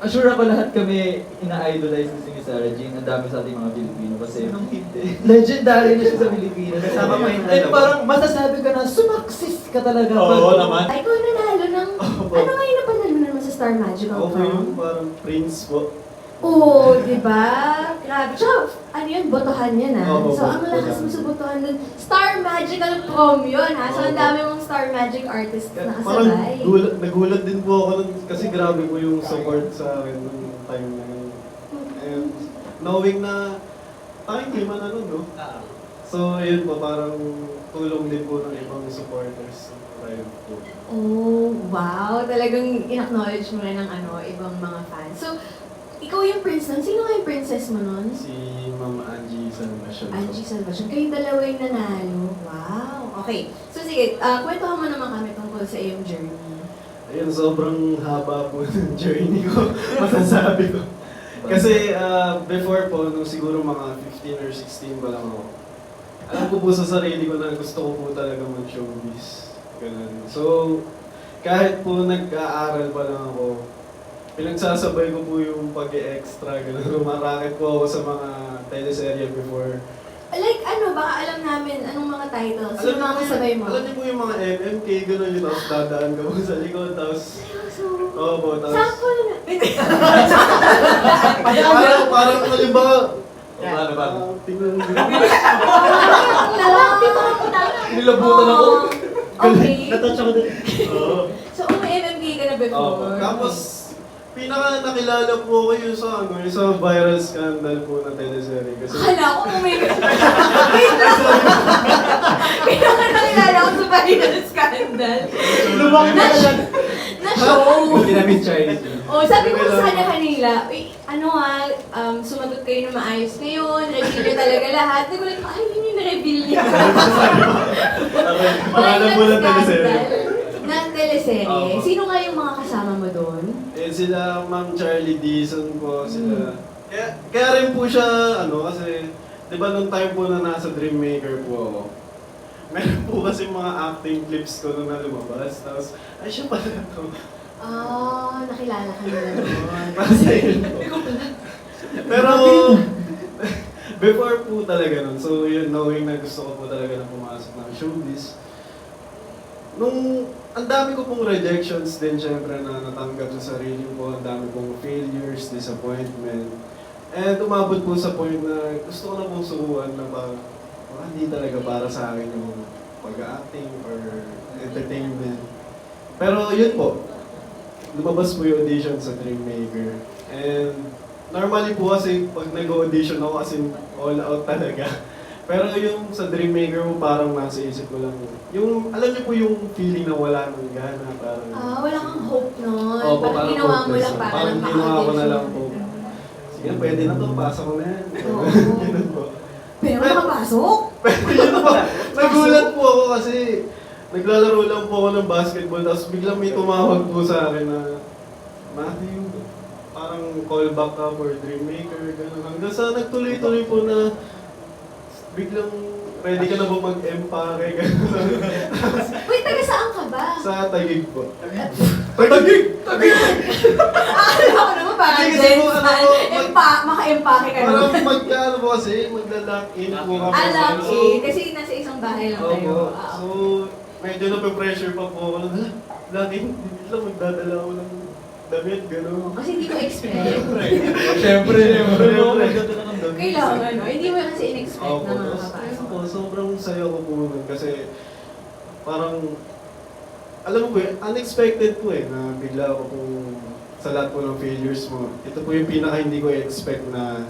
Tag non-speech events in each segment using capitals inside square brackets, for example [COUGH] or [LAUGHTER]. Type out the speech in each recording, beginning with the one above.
Assure ako lahat kami ina-idolize ni si Sarah Jane. Ang dami sa ating mga Pilipino kasi Anong hindi? legendary na siya sa Pilipinas. [LAUGHS] Kasama mo yung And dalawa. parang masasabi ka na, sumaksis ka talaga. Oo naman. Ay, ikaw nanalo ng... [LAUGHS] Ano nga yung napanalo naman sa Star Magical Ako po yung parang prince po. Oo, di ba? Grabe. Tsaka, ano yun, botohan yan ha. Oo, so, ang lakas mo sa botohan dun. Star Magical Prom yun ha. So, ang dami mong Star Magic artists na Parang kasabay. gulat, nagulat din po ako nun kasi grabe po yung support sa akin nung time na yun. And knowing na tayo hindi man ano, no? So, yun po, parang tulong din po ng ibang supporters. Tayo po. Oh, wow. Talagang in-acknowledge mo rin ng ano, ibang mga fans. So, ikaw yung prince nun. Sino nga yung princess mo nun? Si Ma'am Angie Salvacion po. Angie Salvacion. Kayong dalawa yung nanalo. Wow. Okay. So, sige. Uh, kwentuhan mo naman kami tungkol sa iyong journey. Ayun, sobrang haba po [LAUGHS] ng journey ko, [LAUGHS] masasabi ko. Kasi ah, before po, nung siguro mga 15 or 16 pa lang ako, alam ko po sa sarili ko na gusto ko po talaga mag-showbiz. Ganun. So, kahit po nag-aaral pa lang ako, pinagsasabay ko po yung pag-extra, ganun. Rumaraket po ako sa mga teleserye before. Like, ano, baka alam namin anong mga titles. Sino niyo mga yung- kasabay mo? Alam niyo po yung mga MMK, gano'n yun, tapos dadaan ka po sa likod, tapos, Seryoso? oo po, tapos, Sample na. [LAUGHS] parang, parang, halimbawa, Paano ba? Ah, tingnan mo. Lalaki pa ako Nilabutan ako. Okay. [LAUGHS] Natouch ako din. Oo. So, umi-MMK ka na Oo. before? Tapos, pinaka nakilala po yung sa, ano, yung sa viral scandal po na teleserye. Kasi, Akala ko kung may... Wait lang. Pinaka nakilala ko sa viral scandal. Lumaki na lang. na show. Ginamit Chinese. Oh, sabi ko sa kanya kanila, "Uy, ano ah, um, sumagot kayo na maayos ngayon, reveal niyo talaga lahat. Nagulat ko, ay, yun yung na-reveal niya. [LAUGHS] pangalan mo lang teleserye. Na teleserye. Oo. Sino nga yung mga kasama mo doon? Eh, sila Ma'am Charlie Dizon po, sila. Hmm. Kaya, kaya rin po siya, ano, kasi, di ba nung time po na nasa Dreammaker po ako, meron po kasi mga acting clips ko nung lumabas. Tapos, ay siya pala to. Oh, nakilala ka nila [LAUGHS] doon. Kasi yun po. Pero, [LAUGHS] before po talaga nun, so yun, knowing na gusto ko po talaga na pumasok ng showbiz, nung ang dami ko pong rejections din syempre na natanggap sa sarili ko, ang dami pong failures, disappointment, and umabot po sa point na gusto ko na pong subukan na ba, baka hindi talaga para sa akin yung pag-acting or entertainment. Pero yun po, lumabas po yung audition sa Dreammaker. And normally po kasi pag nag-audition ako kasi all out talaga. Pero yung sa Dreammaker mo parang nasa isip ko lang. Yung, alam niyo po yung feeling na wala nang gana. Parang, Ah, wala kang hope nun. Opo, parang ginawa mo hopeless lang para Parang ginawa ko na lang po. Sige, pwede na to, pasa ko na yan. Oo. [LAUGHS] Ganun po. Pero nakapasok? [LAUGHS] Pero yun po, nagulat po ako kasi naglalaro lang po ako ng basketball tapos biglang may tumawag po sa akin na Matthew, parang callback ka for Dreammaker, gano'n. Hanggang sa nagtuloy-tuloy po na biglang ready ka na ba mag-empare. Wait, [LAUGHS] taga saan ka ba? sa tagig po. Tagig! Tagig! Akala ko naman parang kasi Jen po, ano mag- Empa, maka-empake ka Parang naman. magkano po kasi, magla-lock in po kami. Eh, kasi nasa isang bahay lang Opo. kayo. Ah, So, medyo nape-pressure pa po ako. na, Lagi, hindi lang magdadala ako ng damit, gano'n. Kasi hindi mo expect. Siyempre. Siyempre. Kailangan, no? Hindi mo kasi in-expect Opo. na Tapos, ayun makakapasok. po, sobrang saya ko po nun kasi parang, alam mo po, eh, unexpected po eh, na bigla ako pong sa lahat po ng failures mo. Ito po yung pinaka hindi ko expect na,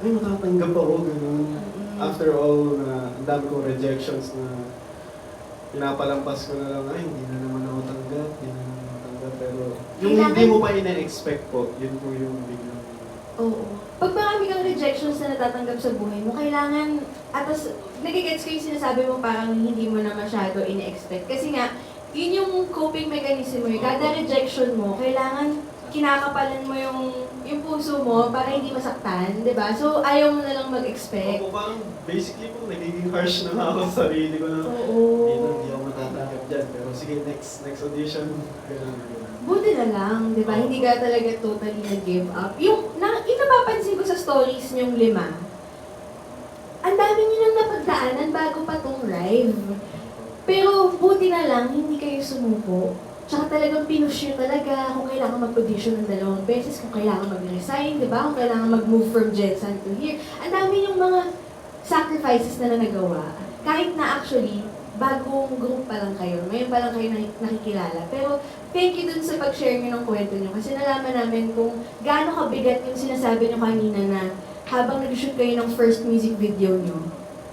ay, matatanggap ako, gano'n. Mm. After all, na ang dami kong rejections na pinapalampas ko na lang, ay, hindi na naman ako tanggap, hindi na naman ako tanggap. Pero yung Kailangan- hindi mo pa ina-expect po, yun po yung biglang Oo. Pag marami kang rejections na natatanggap sa buhay mo, kailangan, atas, nagigets ko yung sinasabi mo parang hindi mo na masyado in-expect. Kasi nga, yun yung coping mechanism mo. eh. Kada rejection mo, kailangan kinakapalan mo yung yung puso mo para hindi masaktan, di ba? So, ayaw mo na lang mag-expect. Opo, parang basically po, nagiging harsh na nga ako sa sarili ko na, Oo. hindi na, hindi ako matatanggap dyan. Pero sige, next next audition. Ganun, ganun. Buti na lang, di ba? Hindi ka talaga totally nag-give up. Yung, yung stories niyong lima, ang dami niyo nang napagdaanan bago pa tong live. Pero buti na lang, hindi kayo sumuko. Tsaka talagang pinush nyo talaga kung kailangan mag-audition ng dalawang beses, kung kailangan mag-resign, di ba? Kung kailangan mag-move from Jensen to here. Ang dami yung mga sacrifices na nagawa. Kahit na actually, bagong group pa lang kayo. Ngayon pa lang kayo nak- nakikilala. Pero thank you dun sa pag-share nyo ng kwento nyo. Kasi nalaman namin kung gaano kabigat yung sinasabi nyo kanina na habang nag-shoot kayo ng first music video nyo,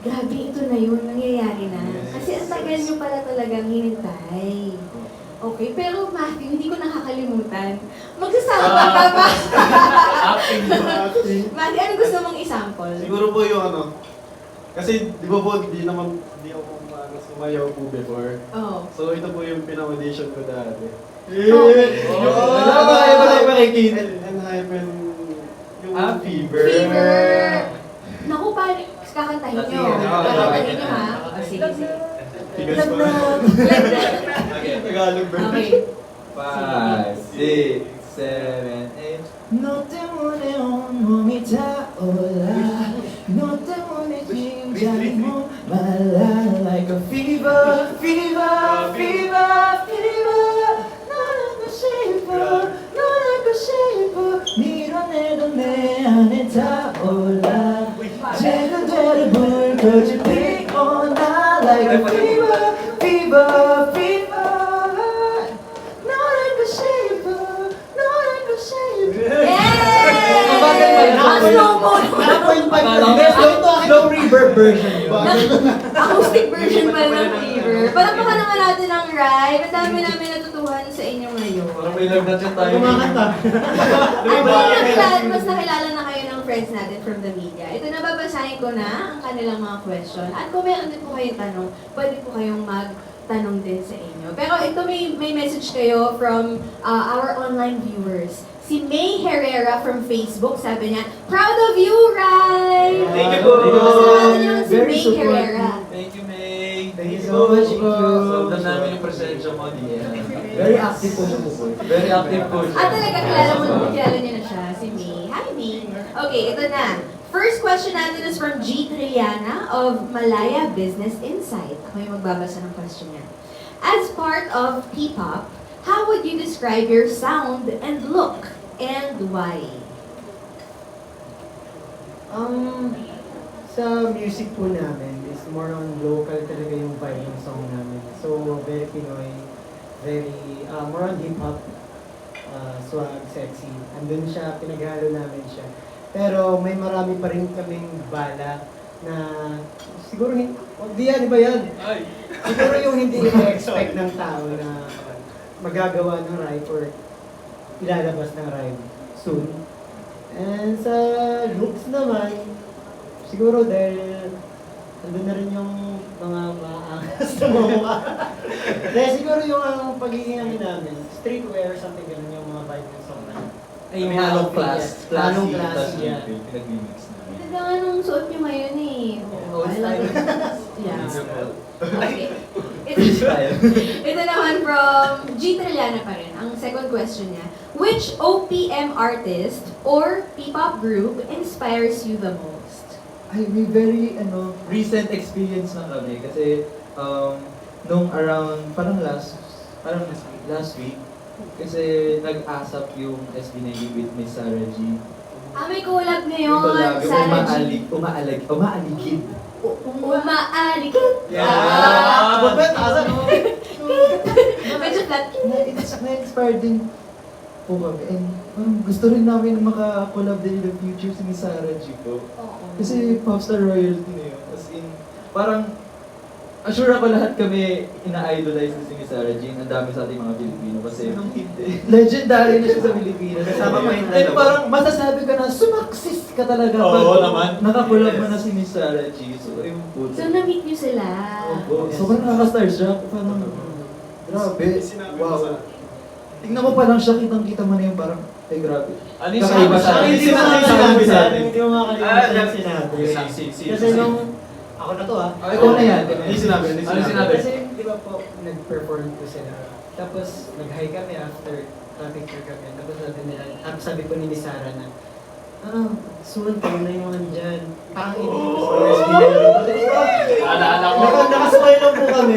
grabe, ito na yun, nangyayari na. Kasi ang tagal nyo pala talagang hinintay. Okay, pero Matthew, hindi ko nakakalimutan. Magsasama ka ba? [LAUGHS] Acting mo. Acting. Matthew, ano gusto mong example? Siguro po yung ano, kasi di ba po, di naman, di ako sumayaw po before. Oh. So ito po yung pinang-audition ko dati. Okay. Oh. Wala ba wala yung makikita? And, and hypen, yung Ah, fever. Fever! Naku, paano? Kakantahin nyo. Kakantahin nyo ha. O, sige, sige. Tigas pa na. [LAUGHS] Tagalog version. Okay. Five, six, seven, fever, fever, fever, fever 너라고 싶어, 너라고 싶어 밀어내도 내 안에 타올라 제대로 불 꺼질 피어나 Like a fever, Mabagal ba yun? Ang slow mo. Slow, slow reverb version yun. Acoustic version pa ng Fever. Palakpakan naman natin ang ride. Ang dami namin natutuhan sa inyo ngayon. Parang may lagnat yung tayo. Kumakanta. At kung nakilala, mas nakilala na kayo ng friends natin from the media. Ito na babasahin ko na ang kanilang mga question. At kung meron din po kayong tanong, pwede po kayong magtanong din sa inyo. Pero ito may, may message kayo from uh, our online viewers. Si May Herrera from Facebook, sabi niya, Proud of you, Rai! Thank you po. Basahin niyo si Very May supportive. Herrera. Thank you, May. Thank you so much po. Sobrang namin yung presensya mo. Diyan. Very active po siya po po. Very active po siya. Ah, talaga, kilala mo, kilala niyo na siya, si May. Hi, May. Okay, ito na. First question natin is from G. Triana of Malaya Business Insight. Ako yung magbabasa ng question niya. As part of P-pop, how would you describe your sound and look, and why? Um, sa music po namin is more on local talaga yung vibe ng song namin. So, very Pinoy, very, uh, more on hip-hop, uh, swag, sexy. Andun siya, pinaghalo namin siya. Pero may marami pa rin kaming bala na siguro hindi, oh, di yan, iba yan. Ay. Siguro yung hindi i-expect ng tao na magagawa ng or ilalabas ng rhyme soon. And sa looks naman, siguro dahil andun na rin yung mga maangas na mga mukha. [LAUGHS] Dahil siguro yung ang pagiging ano namin, streetwear, something ganun yung mga vibe ng song namin. Ay, may halong class. Classy. Halong classy, tas yeah. yung Pinag-remix namin. Ganda nga nung suot niyo ngayon eh. Oh, it. [LAUGHS] Yeah. Okay. [LAUGHS] Ito, Style. ito naman from G. Triana pa rin. Second question niya. Which OPM artist or P-pop group inspires you the most? Ay, may very, ano, recent experience lang kami. Kasi, um, nung around, parang last, parang last week, last week kasi nag-asap yung SB90 with Miss Sarah G. Ah, may collab lang, yung Sarah G. umaalig, umaalig, umaaligid. Umaaligid. Yeah. Ah. Abot asan? Medyo flat. Na- Na-inspired din po kami. And um, gusto rin namin maka-collab din in the future si Miss Sarah G po. Oo. Kasi popstar royalty na yun. As in, parang, assure ako lahat kami ina-idolize na si Miss Sarah Jean. Ang dami sa ating mga Pilipino kasi legendary na siya sa Pilipinas. Kasama pa yung And parang masasabi ka na, sumaksis ka talaga Oo, pag naman. nakakulab mo na si Miss Sarah G. So, ayun po. So, na-meet niyo sila. Opo. Sobrang nakaka-starstruck. Parang, grabe. Sinabi Wow. sa... Tingnan mo pa lang siya, kitang-kita mo na yung parang, ay grabe. Ano yung sinabi sa siya. akin? Hindi mo sinabi sa atin. Hindi mo makakalimutan Ah, sinabi. Kasi si- nung, ako na to ah. Ikaw na yan. Hindi sinabi, hindi Ano sinabi? Kasi di ba po, nag-perform po sila. Tapos, nag-hi kami after, pa-picture kami. Tapos sabi nila, sabi po ni Miss Sarah na, ah, soon, tayo na yung andyan. Parang hindi ko sa USB na yun. Alaala ko. Naka, nakasmile lang po kami.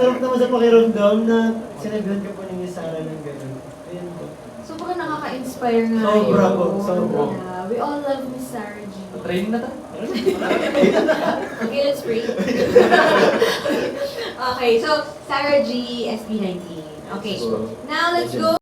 Masarap naman sa pakiramdam na sinabihan ko po ni Miss Sarah ng gano'n. Ayun po. Sobrang nakaka-inspire nga Sobra yun. po, sobra. Yeah, we all love Miss Sarah G. Training na tayo. Okay, let's pray. [LAUGHS] okay, so Sarah G, SB19. Okay, So, now let's go